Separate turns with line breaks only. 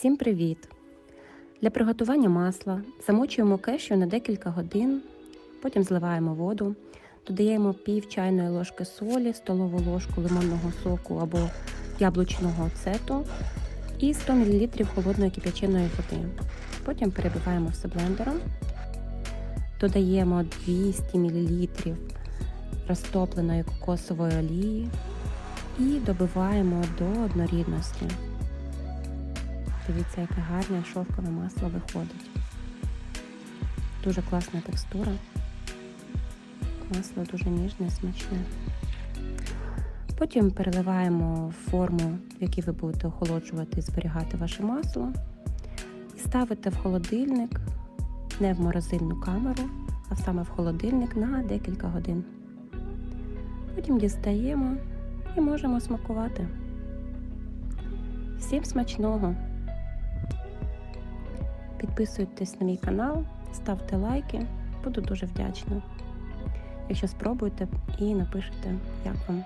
Всім привіт! Для приготування масла замочуємо кешю на декілька годин, потім зливаємо воду, додаємо пів чайної ложки солі, столову ложку лимонного соку або яблучного оцету і 100 мл холодної кип'яченої води. Потім перебиваємо все блендером, додаємо 200 мл розтопленої кокосової олії і добиваємо до однорідності. Дивіться, яке гарне шовкове масло виходить. Дуже класна текстура. Масло дуже ніжне смачне. Потім переливаємо в форму, в якій ви будете охолоджувати і зберігати ваше масло. І ставите в холодильник, не в морозильну камеру, а саме в холодильник на декілька годин. Потім дістаємо і можемо смакувати. Всім смачного! Підписуйтесь на мій канал, ставте лайки, буду дуже вдячна. Якщо спробуєте і напишете, як вам.